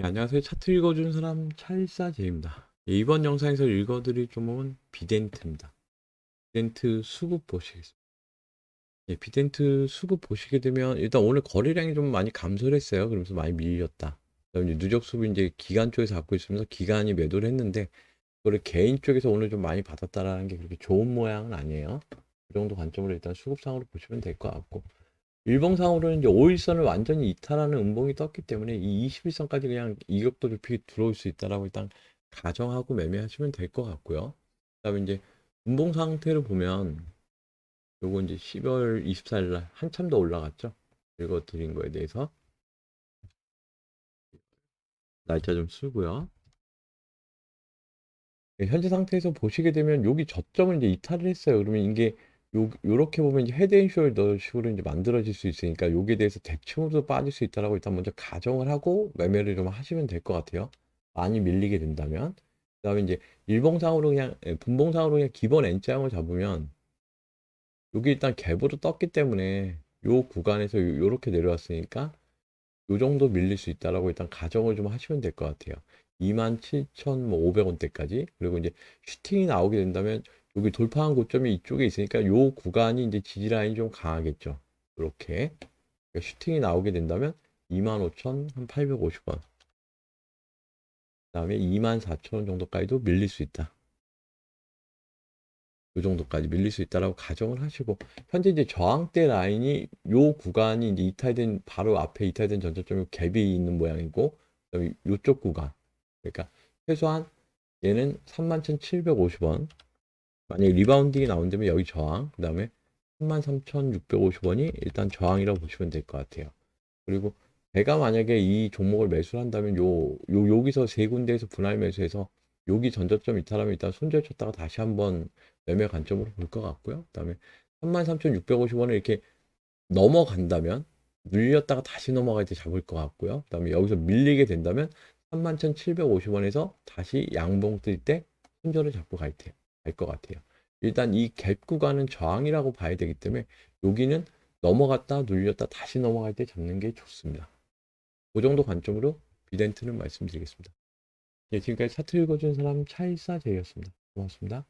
네, 안녕하세요. 차트 읽어주는 사람 찰사제입니다. 예, 이번 영상에서 읽어드릴 종목은 비덴트입니다. 비덴트 수급 보시겠습니다. 예, 비덴트 수급 보시게 되면 일단 오늘 거래량이 좀 많이 감소를 했어요. 그러면서 많이 밀렸다. 그다음에 누적 수급 이제 기간 쪽에서 갖고 있으면서 기간이 매도를 했는데 그걸 개인 쪽에서 오늘 좀 많이 받았다라는 게 그렇게 좋은 모양은 아니에요. 그 정도 관점으로 일단 수급상으로 보시면 될 것 같고 일봉상으로는 이제 5일선을 완전히 이탈하는 음봉이 떴기 때문에 이 21선까지 그냥 이격도 높이 들어올 수 있다라고 일단 가정하고 매매하시면 될 것 같고요. 그다음에 이제 음봉 상태를 보면 요거 이제 12월 24일 날 한참 더 올라갔죠. 읽어 드린 거에 대해서 날짜 좀 쓰고요. 네, 현재 상태에서 보시게 되면 여기 저점을 이제 이탈을 했어요. 그러면 이게 요, 요렇게 보면 이제 헤드앤숄더 식으로 이제 만들어질 수 있으니까 여기에 대해서 대충으로 빠질 수 있다라고 일단 먼저 가정을 하고 매매를 좀 하시면 될 것 같아요. 많이 밀리게 된다면. 그 다음에 이제 일봉상으로 그냥, 예, 분봉상으로 그냥 기본 N자형을 잡으면 여기 일단 갭으로 떴기 때문에 요 구간에서 요- 요렇게 내려왔으니까 요 정도 밀릴 수 있다라고 일단 가정을 좀 하시면 될 것 같아요. 27,500원대까지. 그리고 이제 슈팅이 나오게 된다면 여기 돌파한 고점이 이쪽에 있으니까 요 구간이 이제 지지라인이 좀 강하겠죠. 이렇게. 그러니까 슈팅이 나오게 된다면 25,850원. 그 다음에 24,000원 정도까지도 밀릴 수 있다. 요 정도까지 밀릴 수 있다라고 가정을 하시고 현재 이제 저항대 라인이 요 구간이 이제 이탈된 바로 앞에 이탈된 전저점이 갭이 있는 모양이고 요쪽 구간 그러니까 최소한 얘는 31,750원 만약에 리바운딩이 나온다면 여기 저항 그 다음에 33,650원이 일단 저항이라고 보시면 될 것 같아요. 그리고 제가 만약에 이 종목을 매수를 한다면 요, 요 여기서 세 군데에서 분할 매수해서 여기 전저점 이탈하면 일단 손절 쳤다가 다시 한번 매매 관점으로 볼 것 같고요. 그다음에 33,650원을 이렇게 넘어간다면 눌렸다가 다시 넘어갈 때 잡을 것 같고요. 그다음에 여기서 밀리게 된다면 31,750원에서 다시 양봉 뜰 때 손절을 잡고 갈 때, 갈 것 같아요. 일단 이 갭 구간은 저항이라고 봐야 되기 때문에 여기는 넘어갔다 눌렸다 다시 넘어갈 때 잡는 게 좋습니다. 그 정도 관점으로 비덴트는 말씀드리겠습니다. 예, 지금까지 차트 읽어준 사람 차일사제였습니다. 고맙습니다.